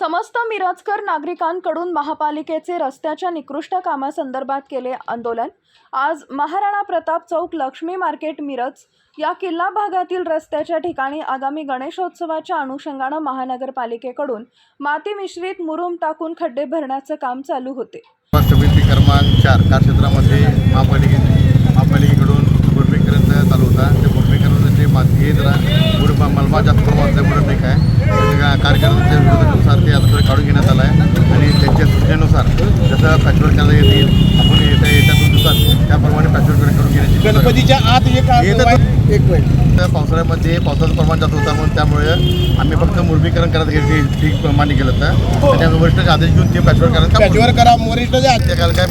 समस्त मिरजकर नागरिकांकडून महापालिकेचे रस्त्याच्या निकृष्ट कामासंदर्भात केले आंदोलन. आज महाराणा प्रताप चौक लक्ष्मी मार्केट मिरज या किल्ला भागातील रस्त्याच्या ठिकाणी आगामी गणेशोत्सवाच्या अनुषंगानं महानगरपालिकेकडून माती मिश्रित मुरुम टाकून खड्डे भरण्याचं काम चालू होते. समिती क्रमांक चार कार्यक्षेत्रामध्ये महापालिके महापालिकेकडून मुरमीकरण चालू होता त्या मुरमीकरणाचे माती हे जरा मलबा जास्त प्रमाणात असल्यामुळे ठीक आहे त्या कार्यक्रमाच्या विरोधानुसार ते आता काढून घेण्यात आलं आहे आणि त्यांच्या सूचनेनुसार जसं पॅचवर्क करायला येतील आपण येत्या येत्या दोन दिवसात त्याप्रमाणे पॅचवर्क करून घेण्याची. गणपतीच्या आत एक मिनिट. पावसाळ्यामध्ये पावसाचं प्रमाण जास्त होता म्हणून त्यामुळे आम्ही फक्त मुरमीकरण करत घ्यायची ठीक मान्य केलं होतं. त्या वरिष्ठांचे आदेश घेऊन ते पॅचवर्क करायचं पॅचवर करा काल काय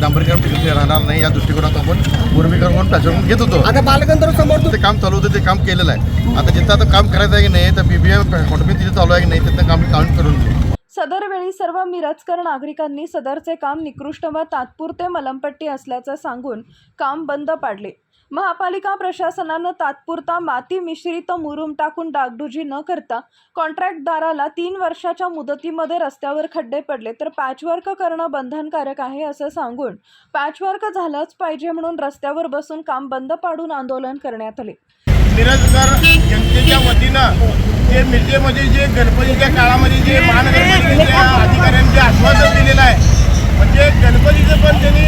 डांबरीकरण राहणार नाही या दृष्टिकोनात आपण मुरमीकरण म्हणून पॅचवर्क घेत होतो. आता बालगंधर्व समोर ते काम चालू होतं ते काम केलेलं आहे. आता जिथं आता काम करायचं आहे की नाही तर बीबीएम कॉटमी तिथे चालू आहे की नाही तिथं काम काम करून घेऊ. सदरवेळी सर्व मिरजकर नागरिकांनी सदरचे काम निकृष्ट व तात्पुरते मलमपट्टी असल्याचं सांगून काम बंद पाडले. महापालिका प्रशासनानं तात्पुरता माती मिश्रित मुरुम टाकून डागडुजी न करता कॉन्ट्रॅक्टदाराला तीन वर्षाच्या मुदतीमध्ये रस्त्यावर खड्डे पडले. तर पॅचवर्क करणं बंधनकारक आहे असं सांगून पॅचवर्क झालंच पाहिजे म्हणून रस्त्यावर बसून काम बंद पाडून आंदोलन करण्यात आले. मिरजकर जनतेच्या वतीनं जे मिरजेमध्ये जे गणपतीच्या काळामध्ये जे महानगरपालिकेच्या अधिकाऱ्यांनी जे आश्वासन दिलेलं आहे म्हणजे गणपतीचं पण त्यांनी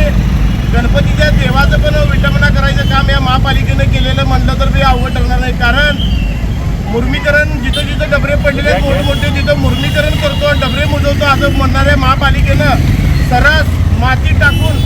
गणपतीच्या देवाचं पण विटंबना करायचं काम या महापालिकेनं केलेलं म्हणलं तर ते अवघड ठरणार नाही. कारण मुर्मीकरण जिथं जिथं डबरे पडलेले आहेत मोठे मोठे तिथं मुर्मीकरण करतो डबरे मुजवतो असं म्हणणाऱ्या महापालिकेनं सरस माती टाकून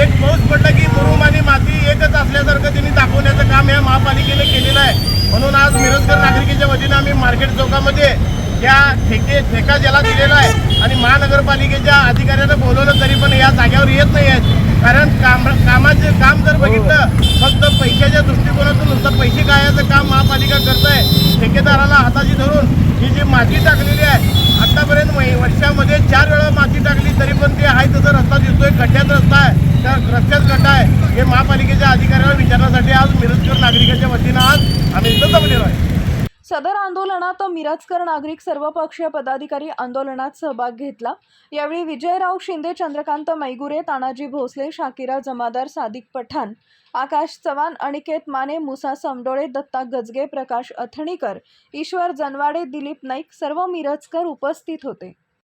एक पाऊस पडला की मुरुम आणि माती एकच असल्यासारखं त्यांनी दाखवण्याचं काम या महापालिकेनं केलेलं आहे म्हणून आज मिरजकर नागरिकेच्या वतीनं आम्ही मार्केट चौकामध्ये या ठेके ठेका ज्याला दिलेला आहे आणि महानगरपालिकेच्या अधिकाऱ्यांना बोलवलं तरी पण या जाग्यावर येत नाही आहेत. कारण काम कामाचे काम जर बघितलं फक्त पैशाच्या दृष्टिकोनातून नुसतं पैसे काढायचं काम महापालिका करत आहे ठेकेदाराला हाताशी धरून ही जी माती टाकलेली आहे आतापर्यंत वर्षामध्ये चार वेळा माती टाकली तरी पण ते आहे तो एक खड्ड्यात रस्ता आहे त्या रस्त्यात खड्डा आहे हे महापालिकेच्या अधिकाऱ्याला विचारण्यासाठी आज मिरजकर नागरिकाच्या वतीनं आज आम्ही इथं जमलेलो आहे. सदर आंदोलनात मिरजकर नागरिक सर्वपक्षीय पदाधिकारी आंदोलनात सहभाग घेतला. यावेळी विजयराव शिंदे चंद्रकांत मैगुरे तानाजी भोसले शाकिरा जमादार सादिक पठाण आकाश चव्हाण अनिकेत माने मुसा समडोळे दत्ता गजगे प्रकाश अथणीकर ईश्वर जनवाडे दिलीप नाईक सर्व मिरजकर उपस्थित होते.